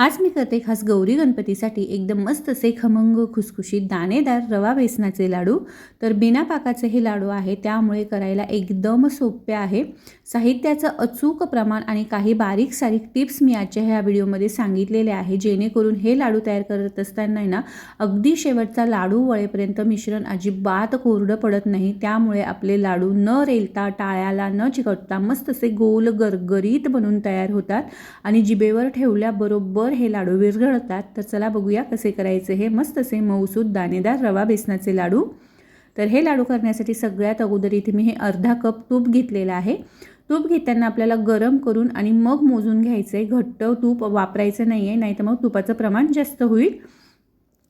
आज मी करते खास गौरी गणपतीसाठी एकदम मस्त असे खमंग खुसखुशीत दाणेदार रवा बेसनाचे लाडू. तर बिना पाकाचे हे लाडू आहे त्यामुळे करायला एकदम सोपे आहे. साहित्याचं अचूक प्रमाण आणि काही बारीक सारीक टिप्स मी आजच्या ह्या व्हिडिओमध्ये सांगितलेले आहे. जेणेकरून हे लाडू तयार करत असताना ना अगदी शेवटचा लाडू वळेपर्यंत मिश्रण अजिबात कोरडं पडत नाही. त्यामुळे आपले लाडू न रेलता टाळ्याला न चिकटता मस्त असे गोल गरगरीत बनून तयार होतात. आणि जिभेवर ठेवल्याबरोबर हे लाडू विरघळतात तर चला बघूया कसे करायचे हे. मस्त असे मऊसूद दाणेदार रवा बेसनाचे लाडू. तर हे लाडू करण्यासाठी सगळ्यात अगोदर इथे मी हे अर्धा कप तूप घेतलेलं आहे. तूप घेताना आपल्याला गरम करून आणि मग मोजून घ्यायचं आहे घट्ट तूप वापरायचं नाही आहे नाही तर मग तुपाचं प्रमाण जास्त होईल.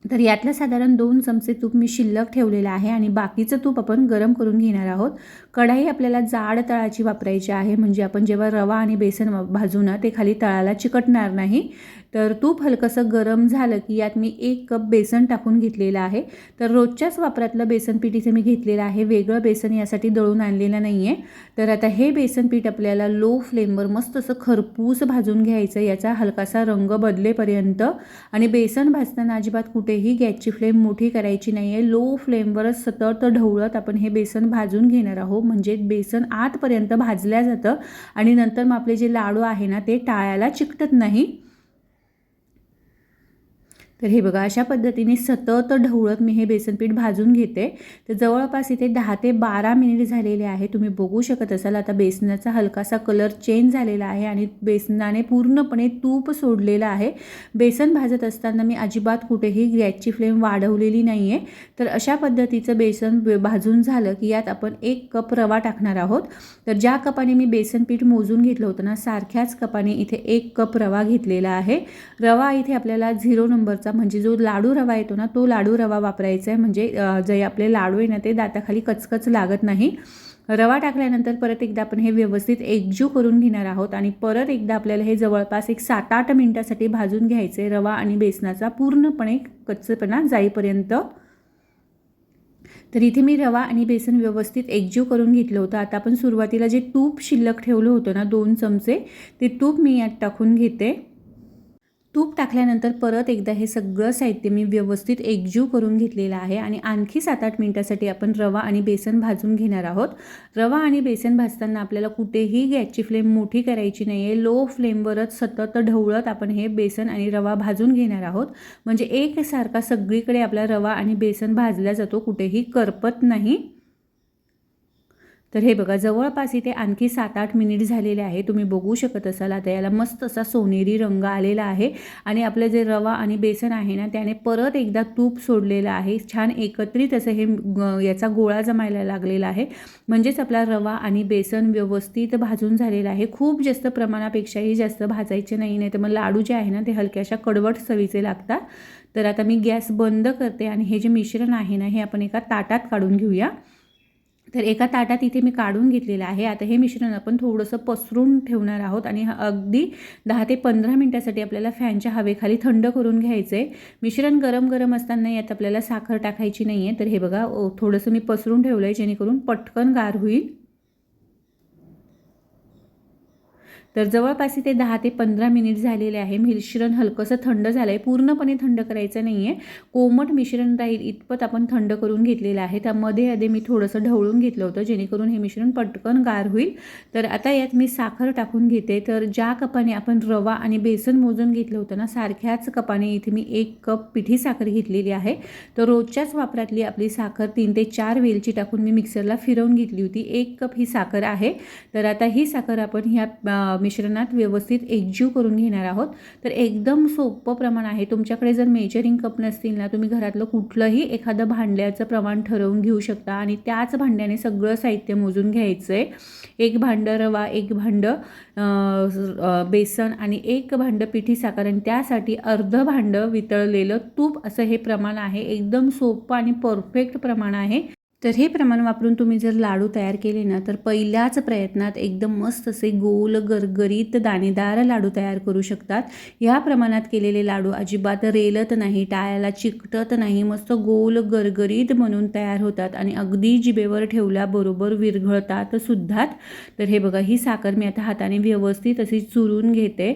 तर यातलं साधारण दोन चमचे तूप मी शिल्लक ठेवलेलं आहे आणि बाकीचं तूप आपण गरम करून घेणार आहोत. कढाई आपल्याला जाड तळाची वापरायची आहे म्हणजे आपण जेव्हा रवा आणि बेसन भाजू ना ते खाली तळाला चिकटणार नाही. तर तूप हलकंसं गरम झालं की यात मी एक कप बेसन टाकून घेतलेलं आहे. तर रोजच्याच वापरातलं बेसन पीठ इथे मी घेतलेलं आहे. वेगळं बेसन यासाठी दळून आणलेलं नाही आहे तर आता हे बेसन पीठ आपल्याला लो फ्लेमवर मस्त असं खरपूस भाजून घ्यायचं याचा हलकासा रंग बदलेपर्यंत. आणि बेसन भाजताना अजिबात कुठेही गॅसची फ्लेम मोठी करायची नाही आहे लो फ्लेमवरच सतत ढवळत आपण हे बेसन भाजून घेणार आहोत. म्हणजे बेसन आतपर्यंत भाजल्या जातं. आणि नंतर मग आपले जे लाडू आहे ना ते टाळ्याला चिकटत नाही. तर हे बघा अशा पद्धतीने सतत ढवळत मी हे बेसनपीठ भाजून घेते. तर जवळपास इथे दहा ते बारा मिनिट झालेले आहे. तुम्ही बघू शकत असाल आता बेसनाचा हलकासा कलर चेंज झालेला आहे आणि बेसनाने पूर्णपणे तूप सोडलेलं आहे. बेसन भाजत असताना मी अजिबात कुठेही गॅसची फ्लेम वाढवलेली नाही आहे तर अशा पद्धतीचं बेसन भाजून झालं की यात आपण एक कप रवा टाकणार आहोत. तर ज्या कपाने मी बेसनपीठ मोजून घेतलं होतं ना सारख्याच कपाने इथे एक कप रवा घेतलेला आहे. रवा इथे आपल्याला झिरो नंबरचा म्हणजे जो लाडू रवा येतो ना तो लाडू रवा वापरायचा आहे. म्हणजे जे आपले लाडू आहे ना ते दाताखाली कचकच लागत नाही. रवा टाकल्यानंतर परत एकदा आपण हे व्यवस्थित एकजू करून घेणार आहोत आणि परत एकदा आपल्याला हे जवळपास एक सात आठ मिनटासाठी भाजून घ्यायचं आहे रवा आणि बेसनाचा पूर्णपणे कच्चपणा जाईपर्यंत. तर इथे मी रवा आणि बेसन व्यवस्थित एकजीव करून घेतलं होतं. आता आपण सुरुवातीला जे तूप शिल्लक ठेवलं होतं ना दोन चमचे ते तूप मी यात टाकून घेते. तूप टाकल्यानंतर परत एकदा हे सगळं साहित्य मी व्यवस्थित एकजीव करून घेतलेलं आहे आणि आणखी सात आठ मिनटासाठी आपण रवा आणि बेसन भाजून घेणार आहोत. रवा आणि बेसन भाजताना आपल्याला कुठेही गॅसची फ्लेम मोठी करायची नाही आहे लो फ्लेमवरच सतत ढवळत आपण हे बेसन आणि रवा भाजून घेणार आहोत. म्हणजे एकसारखा सगळीकडे आपला रवा आणि बेसन भाजला जातो. कुठेही करपत नाही. तर हे बघा जवळपास इथे आणखी सात आठ मिनिट झालेले आहे. तुम्ही बघू शकत असाल आता याला मस्त असा सोनेरी रंग आलेला आहे आणि आपलं जे रवा आणि बेसन आहे ना त्याने परत एकदा तूप सोडलेलं आहे. छान एकत्रित असं हे याचा गोळा जमायला लागलेला आहे. म्हणजेच आपला रवा आणि बेसन व्यवस्थित भाजून झालेला आहे. खूप जास्त प्रमाणापेक्षाही जास्त भाजायचे नाही नाही तर मग लाडू जे आहे ना ते हलक्याशा कडवट चवीचे लागतात. तर आता मी गॅस बंद करते आणि हे जे मिश्रण आहे ना हे आपण एका ताटात काढून घेऊया. तर एका ताटात इथे मी काढून घेतलेलं आहे. आता हे मिश्रण आपण थोडंसं पसरून ठेवणार आहोत आणि अगदी दहा ते पंधरा मिनटासाठी आपल्याला फॅनच्या हवेखाली थंड करून घ्यायचं आहे मिश्रण गरम गरम असताना यात आपल्याला साखर टाकायची नाही आहे तर हे बघा थोडंसं मी पसरून ठेवलं आहे जेणेकरून पटकन गार होईल. तर जवळपास इथे दहा ते पंधरा मिनिट झालेले आहे. मिश्रण हलकंसं थंड झालं आहे पूर्णपणे थंड करायचं नाही आहे कोमट मिश्रण राहील इतपत आपण थंड करून घेतलेलं आहे. त्यामध्ये आधी मी थोडंसं ढवळून घेतलं होतं जेणेकरून हे मिश्रण पटकन गार होईल. तर आता यात मी साखर टाकून घेते. तर ज्या कपाने आपण रवा आणि बेसन मोजून घेतलं होतं ना सारख्याच कपाने इथे मी एक कप पिठी साखर घेतलेली आहे. तर रोजच्याच वापरातली आपली साखर तीन ते चार वेलची टाकून मी मिक्सरला फिरवून घेतली होती. एक कप ही साखर आहे. तर आता ही साखर आपण ह्या मिश्रणात व्यवस्थित एकजीव करून घेणार आहोत. तर एकदम सोपं प्रमाण आहे. तुमच्याकडे जर मेजरिंग कप नसतील ना तुम्ही घरातलं कुठलंही एखादं भांड्याचं प्रमाण ठरवून घेऊ शकता आणि त्याच भांड्याने सगळं साहित्य मोजून घ्यायचं आहे एक भांडं रवा एक भांडं बेसन आणि एक भांडं पिठी साखर आणि त्यासाठी अर्ध भांडं वितळलेलं तूप असं हे प्रमाण आहे. एकदम सोपं आणि परफेक्ट प्रमाण आहे. तर हे प्रमाण वापरून तुम्ही जर लाडू तयार केले ना तर पहिल्याच प्रयत्नात एकदम मस्त असे गोल गरगरीत दाणेदार लाडू तयार करू शकतात. ह्या प्रमाणात केलेले लाडू अजिबात रेलत नाही टाळ्याला चिकटत नाही मस्त गोल गरगरीत म्हणून तयार होतात आणि अगदी जिभेवर ठेवल्याबरोबर विरघळतात सुद्धात तर हे बघा ही साखर मी आता हाताने व्यवस्थित अशी चुरून घेते.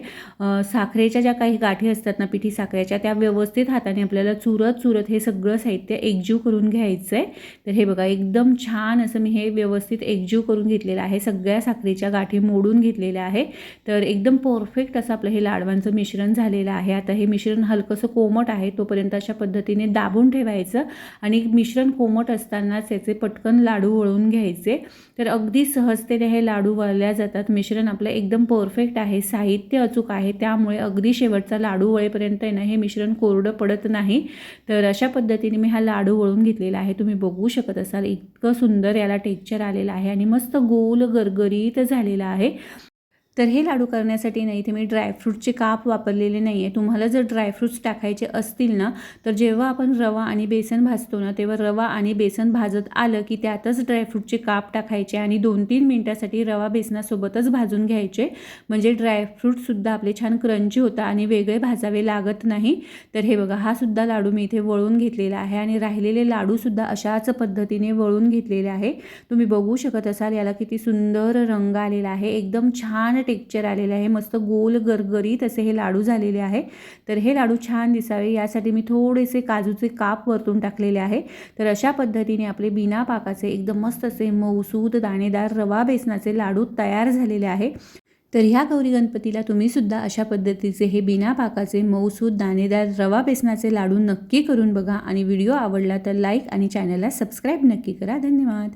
साखरेच्या ज्या काही गाठी असतात ना पिठी साखरेच्या त्या व्यवस्थित हाताने आपल्याला चुरत चुरत हे सगळं साहित्य एकजीव करून घ्यायचं आहे तर हे बघा एकदम छान असं मी हे व्यवस्थित एकजीव करून घेतलेलं आहे. सगळ्या साखरेच्या गाठी मोडून घेतलेल्या आहे तर एकदम परफेक्ट असं आपलं हे लाडवांचं मिश्रण झालेलं आहे. आता हे मिश्रण हलकंसं कोमट आहे तोपर्यंत अशा पद्धतीने दाबून ठेवायचं आणि मिश्रण कोमट असतानाच याचे पटकन लाडू वळून घ्यायचे. तर अगदी सहजतेने हे लाडू वळल्या जातात. मिश्रण आपलं एकदम परफेक्ट आहे. साहित्य अचूक आहे. त्यामुळे अगदी शेवटचा लाडू वळेपर्यंत आहे ना हे मिश्रण कोरडं पडत नाही. तर अशा पद्धतीने मी हा लाडू वळून घेतलेला आहे. तुम्ही बघू शकत असाल. इतकं सुंदर याला टेक्चर आलेलं आहे आणि मस्त गोल गरगरीत झालेला आहे. तर हे लाडू करण्यासाठी नाही इथे मी ड्रायफ्रूटचे काप वापरलेले नाही आहे तुम्हाला जर ड्रायफ्रूट्स टाकायचे असतील ना तर जेव्हा आपण रवा आणि बेसन भाजतो ना तेव्हा रवा आणि बेसन भाजत आलं की त्यातच ड्रायफ्रूटचे काप टाकायचे आणि दोन तीन मिनटासाठी रवा बेसनासोबतच भाजून घ्यायचे. म्हणजे ड्रायफ्रूटसुद्धा आपले छान क्रंची होतं आणि वेगळे भाजावे लागत नाही. तर हे बघा हा सुद्धा लाडू मी इथे वळून घेतलेला आहे आणि राहिलेले लाडूसुद्धा अशाच पद्धतीने वळून घेतलेले आहे. तुम्ही बघू शकत असाल याला किती सुंदर रंग आलेला आहे. एकदम छान टेक्चर आलेलं आहे. मस्त गोल गरगरीत असे हे लाडू झालेले आहे. तर हे लाडू छान दिसावे. यासाठी मी थोडेसे काजूचे काप वरतून टाकलेले आहे. तर अशा पद्धतीने आपले बिना पाकाचे एकदम मस्त असे मऊसूद दाणेदार रवा बेसनाचे लाडू तयार झालेले आहे. तर ह्या गौरी गणपतीला तुम्ही सुद्धा अशा पद्धतीचे हे बिना पाकाचे मऊसूद दाणेदार रवा बेसनाचे लाडू नक्की करून बघा. आणि व्हिडिओ आवडला तर लाईक आणि चॅनलला सबस्क्राईब नक्की करा. धन्यवाद.